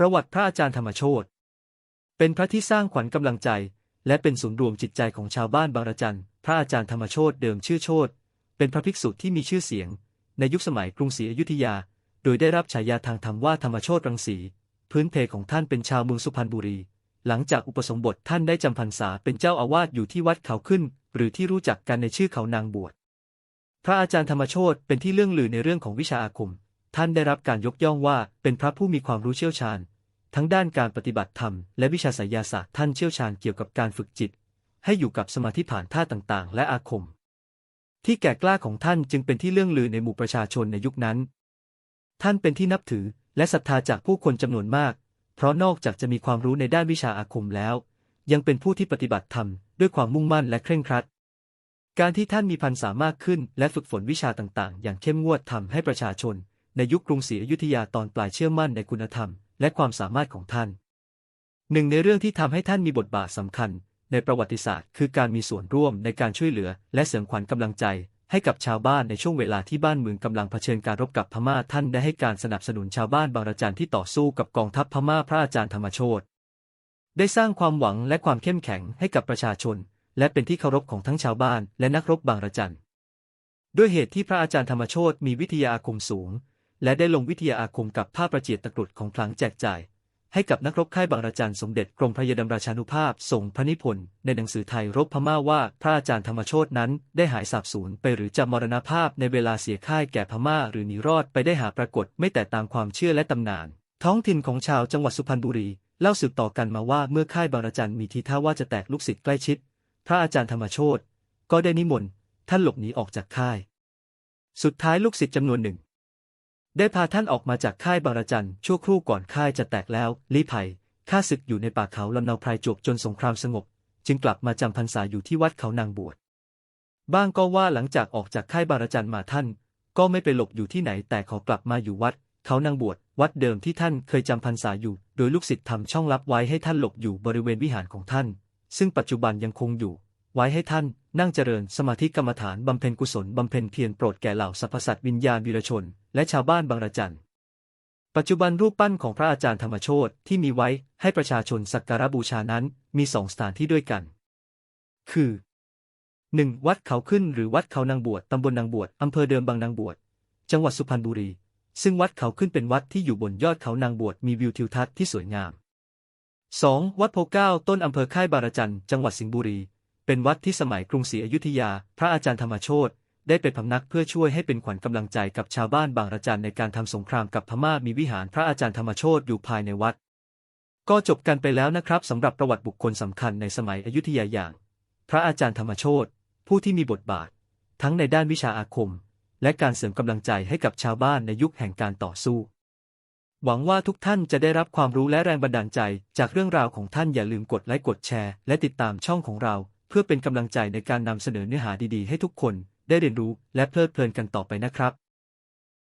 ประวัติพระอาจารย์ธรรมโชตเป็นพระที่สร้างขวัญกำลังใจ และเป็นศูนย์รวมจิตใจของชาวบ้านบางระจัน พระอาจารย์ธรรมโชตเดิมชื่อโชตเป็นพระภิกษุที่มีชื่อเสียง ในยุคสมัยกรุงศรีอยุธยา โดยได้รับฉายาทางธรรมว่าธรรมโชตรังสี พื้นเพของท่านเป็นชาวเมืองสุพรรณบุรี หลังจากอุปสมบทท่านได้จำพรรษาเป็นเจ้าอาวาสอยู่ที่วัดเขาขึ้น หรือที่รู้จักกันในชื่อเขานางบวช พระอาจารย์ธรรมโชตเป็นที่เรื่องลือในเรื่องของวิชาอาคม ท่านได้รับการยกย่องว่าเป็นพระผู้มีความรู้เชี่ยวชาญ ทั้งด้านการปฏิบัติธรรมและวิชาไสยศาสตร์ท่านเชี่ยวชาญเกี่ยวกับการฝึกจิต ให้อยู่กับสมาธิผ่านท่าต่างๆ และอาคม ที่แก่กล้าของท่านจึงเป็นที่เรื่องลือในหมู่ประชาชนในยุคนั้น ท่านเป็นที่นับถือและศรัทธาจากผู้คนจำนวนมาก เพราะนอกจากจะมีความรู้ในด้านวิชาอาคมแล้ว ยังเป็นผู้ที่ปฏิบัติธรรมด้วยความมุ่งมั่นและเคร่งครัดการที่ท่านมีพรรษามากขึ้นและฝึกฝนวิชาต่างๆ อย่างเข้มงวดทำให้ประชาชน ในยุคกรุงศรีอยุธยาตอนปลายเชื่อมั่นในคุณธรรม และความสามารถของท่าน หนึ่งในเรื่องที่ทำให้ท่านมีบทบาทสำคัญ ในประวัติศาสตร์ คือการมีส่วนร่วมในการช่วยเหลือ และเสริมขวัญกำลังใจ ให้กับชาวบ้านในช่วงเวลาที่บ้านเมืองกำลังเผชิญการรบกับพม่าท่านได้ให้การสนับสนุนชาวบ้านบางระจันที่ต่อสู้กับกองทัพพม่าพระอาจารย์ธรรมโชตได้สร้างความหวังและความเข้มแข็งให้กับประชาชน และเป็นที่เคารพของทั้งชาวบ้านและนักรบบางระจันด้วยเหตุที่พระอาจารย์ธรรมโชตมีวิทยาอาคมสูง และได้ลงวิทยาอาคมกับผ้าประเจียดตะกรุดของพลางแจกจ่าย ให้กับนักรบค่ายบางระจันสมเด็จกรมพระยดำราชานุภาพส่งพระนิพนธ์ในหนังสือไทยรบพม่าว่าพระอาจารย์ธรรมโชตนั้นได้หายสาบสูญไปหรือจะมรณภาพในเวลาเสียค่ายแก่พม่าหรือหนีรอดไปได้หาปรากฏไม่แต่ตามความเชื่อและตำนาน ท้องถิ่นของชาวจังหวัดสุพรรณบุรีเล่าสืบต่อกันมาว่าเมื่อค่ายบางระจันมีทีท่าว่าจะแตกลูกศิษย์ใกล้ชิด พระอาจารย์ธรรมโชตก็ได้นิมนต์ท่านหลบหนีออกจากค่าย สุดท้ายลูกศิษย์จำนวนหนึ่ง ได้พาท่านออกมาจากค่ายบารจันชั่วครู่ก่อนค่ายจะแตกแล้วลี้ภัยข้าศึกอยู่ในป่าเขาลำเนาไพรจวบจนสงครามสงบ จึงกลับมาจำพรรษาอยู่ที่วัดเขานางบวชบ้างก็ว่าหลังจากออกจากค่ายบารจันมาท่าน ก็ไม่ไปหลบอยู่ที่ไหนแต่ขอกลับมาอยู่วัด เขานางบวชวัดเดิมที่ท่านเคยจำพรรษาอยู่ โดยลูกศิษย์ทำช่องลับไว้ให้ท่านหลบอยู่บริเวณวิหารของท่าน ซึ่งปัจจุบันยังคงอยู่ ไว้ให้ท่าน นั่งเจริญสมาธิกรรมฐานบำเพ็ญกุศลบำเพ็ญเพียรโปรดแก่เหล่าสรรพสัตว์วิญญาณวีรชน และชาวบ้านบางระจัน ปัจจุบันรูปปั้นของพระอาจารย์ธรรมโชตที่มีไว้ให้ประชาชนสักการะบูชานั้นมีสองสถานที่ด้วยกัน คือ 1. วัดเขาขึ้นหรือวัดเขานางบวชตำบลนางบวชอำเภอเดิมบางนางบวชจังหวัดสุพรรณบุรี ซึ่งวัดเขาขึ้นเป็นวัดที่อยู่บนยอดเขานางบวชมีวิวทิวทัศน์ที่สวยงาม 2. วัดโพเก้าต้นอำเภอค่ายบารจันจังหวัดสิงห์บุรี เป็นวัดที่สมัยกรุงศรีอยุธยา พระอาจารย์ธรรมโชต ได้เป็นพำนักเพื่อช่วยให้เป็นขวัญกำลังใจกับชาวบ้านบางระจันในการทำสงครามกับพม่ามีวิหารพระอาจารย์ธรรมโชตอยู่ภายในวัด ก็จบกันไปแล้วนะครับสำหรับประวัติบุคคลสำคัญในสมัยอยุธยาอย่าง พระอาจารย์ธรรมโชตผู้ที่มีบทบาท ทั้งในด้านวิชาอาคม และการเสริมกำลังใจให้กับชาวบ้านในยุคแห่งการต่อสู้ หวังว่าทุกท่านจะได้รับความรู้และแรงบันดาลใจ จากเรื่องราวของท่านอย่าลืมกดไลค์กดแชร์ และติดตามช่องของเรา เพื่อเป็นกำลังใจในการนำเสนอเนื้อหาดีๆ ให้ทุกคน ได้เรียนรู้และเพลิดเพลินกันต่อไปนะครับ